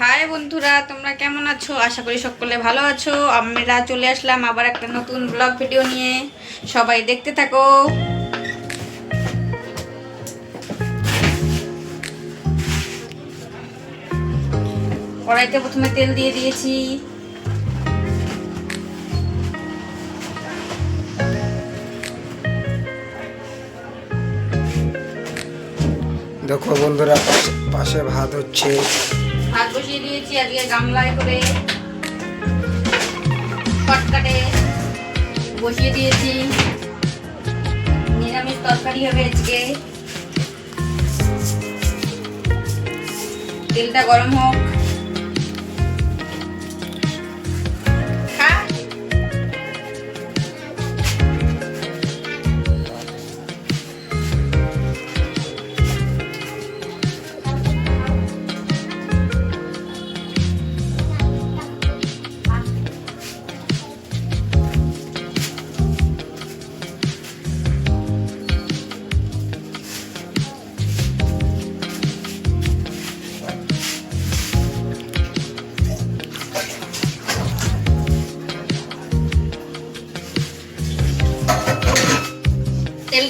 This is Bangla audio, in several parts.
হাই বন্ধুরা, তোমরা কেমন আছো? আশা করি সকলে ভালো আছো। আমরা চলে আসলাম আবার একটা নতুন ব্লগ ভিডিও নিয়ে। সবাই দেখতে থাকো। কড়াইতে প্রথমে তেল দিয়ে দিয়েছি। দেখো বন্ধুরা, পাশে- ভাত হচ্ছে। ভাত বসিয়ে দিয়েছি, আজকে গামলায় করে শর্টকাটে বসিয়ে দিয়েছি। নিরামিষ তরকারি হবে আজকে। তেলটা গরম হোক।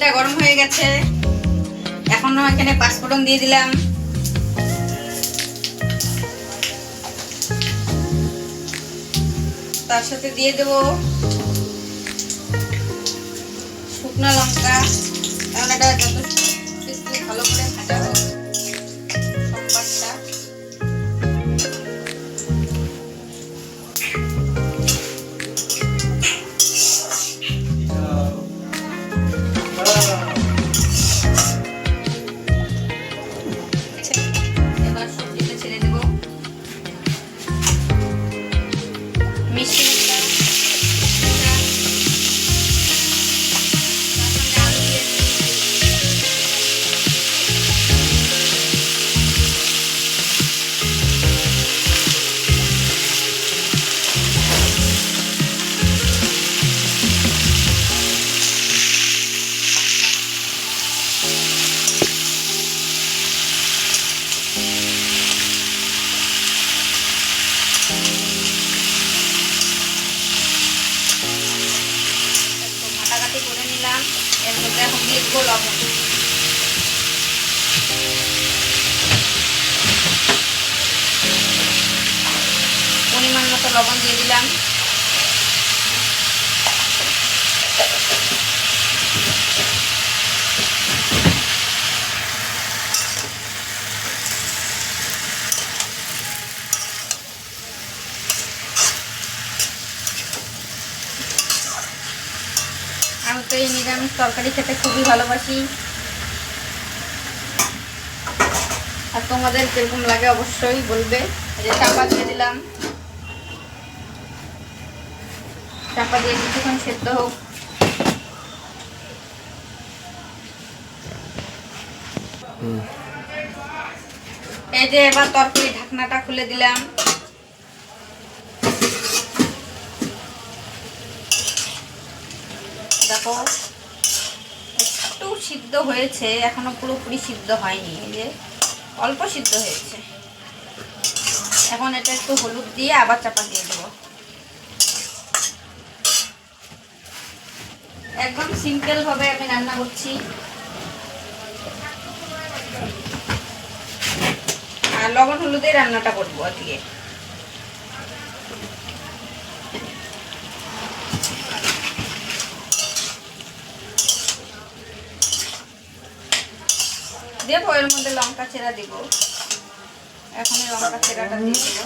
তেলটা গরম হয়ে গেছে। এখন এখানে পাঁচফোড়ন দিয়ে দিলাম। তার সাথে দিয়ে দেব শুকনো লঙ্কা। কারণ এটা যত ভালো করে ভাজা হোক। মধ্যে এখন দিয়ে দেবো লবণ পরিমাণ মতো লবণ দিয়ে দিলাম আমি তরকারি খেতে খুবই ভালোবাসি। আর তোমাদের কীরকম লাগে অবশ্যই বলবে। যে চাপা দিয়ে দিলাম। চাপা দিয়ে কিছুক্ষণ সেদ্ধ হোক। এই যে এবার তরকারি ঢাকনাটা খুলে দিলাম। দেখো। সিদ্ধ হয়েছে, এখনও পুরোপুরি সিদ্ধ হয়নি, এই যে অল্প সিদ্ধ হয়েছে। এখন এটা একটু হলুদ দিয়ে আবার চাপা দিয়ে দেবো। একদম সিম্পল ভাবে আমি রান্না করছি। আর লবণ হলুদে রান্নাটা করব আজকে। দেবো এর মধ্যে লঙ্কা চেরা দিব। এখন এই লঙ্কা চেরাটা দিয়ে দেবো।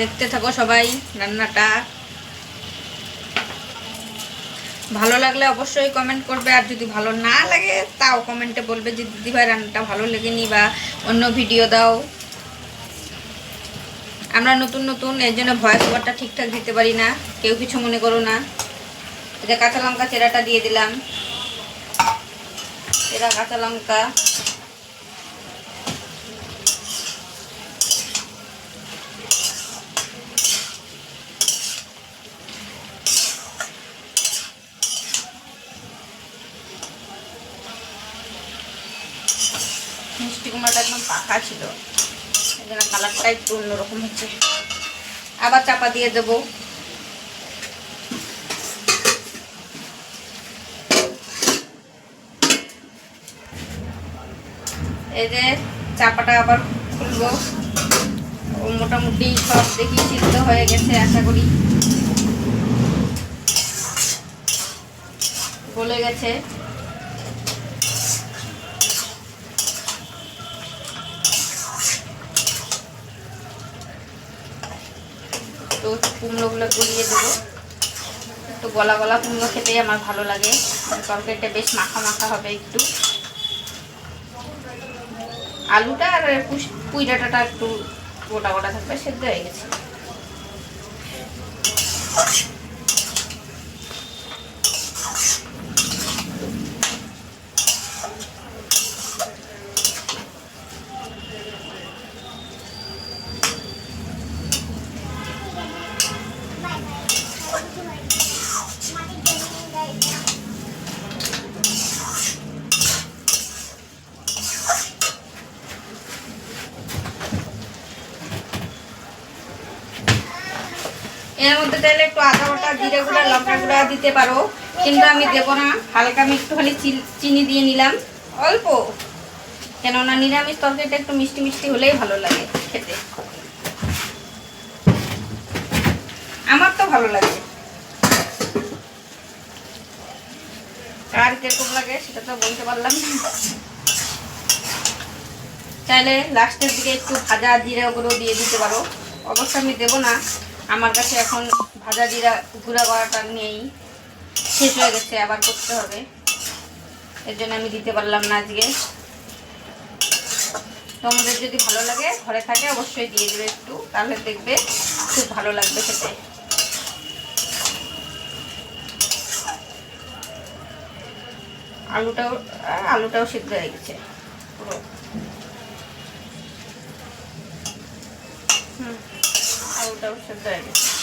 দেখতে থাকো সবাই, রান্নাটা। ভালো লাগলে অবশ্যই কমেন্ট করবে, আর যদি ভালো না লাগে, তাও কমেন্টে বলবে যে দিদিভাই রান্নাটা ভালো লেগেনি বা অন্য ভিডিও দাও। আমরা নতুন নতুন, এর জন্য ভয়েস ওভারটা ঠিকঠাক দিতে পারি না। কেউ কিছু মনে করো না। এটা কাঁচা লঙ্কা চেরাটা দিয়ে দিলাম। এরা কাঁচা লঙ্কা। কুমড়াটা একদম পাকা ছিল। জন্য কালারটা একটু অন্যরকম হচ্ছে। আবার চাপা দিয়ে দেবো। এই যে চাপাটা আবার খুলবো। মোটামুটি সব দেখি সিদ্ধ হয়ে গেছে, আশা করি। গলে গেছে। তো কুমড়োগুলো গলিয়ে দেবো। একটু গলা গলা কুমড়ো খেতেই আমার ভালো লাগে। তরকারিটা বেশ মাখা মাখা হবে একটু। আলুটা আর পুঁই ডাঁটাটা একটু গোটা গোটা থাকবে, সেদ্ধ হয়ে গেছে। এর মধ্যে চাইলে একটু আদা বাটা, জিরে গুঁড়া, লঙ্কা গুঁড়া দিতে পারো। কিন্তু আমি দেবো না। হালকা আমি একটুখানি চিনি দিয়ে নিলাম। অল্প। কেননা নিরামিষ তরকারিটা একটু মিষ্টি মিষ্টি হলেই ভালো লাগে খেতে। আমার তো ভালো লাগে। আর কীরকম লাগে সেটা তো বলতে পারলাম না। চাইলে লাস্টের দিকে একটু ভাজা, জিরা গুঁড়ো দিয়ে দিতে পারো। অবশ্য আমি দেবো না। আমার কাছে এখন ভাজা জিরা, গুঁড়া করাটা নেই। শেষ হয়ে গেছে, আবার করতে হবে। এর জন্য আমি দিতে পারলাম না আজকে। তোমাদের যদি ভালো লাগে, ঘরে থাকে অবশ্যই দিয়ে দেবে একটু। তাহলে দেখবে খুব ভালো লাগবে খেতে। আলুটাও আলুটাও সিদ্ধ হয়ে গেছে। পুরো। হুম। আলুটাও সিদ্ধ হয়ে গেছে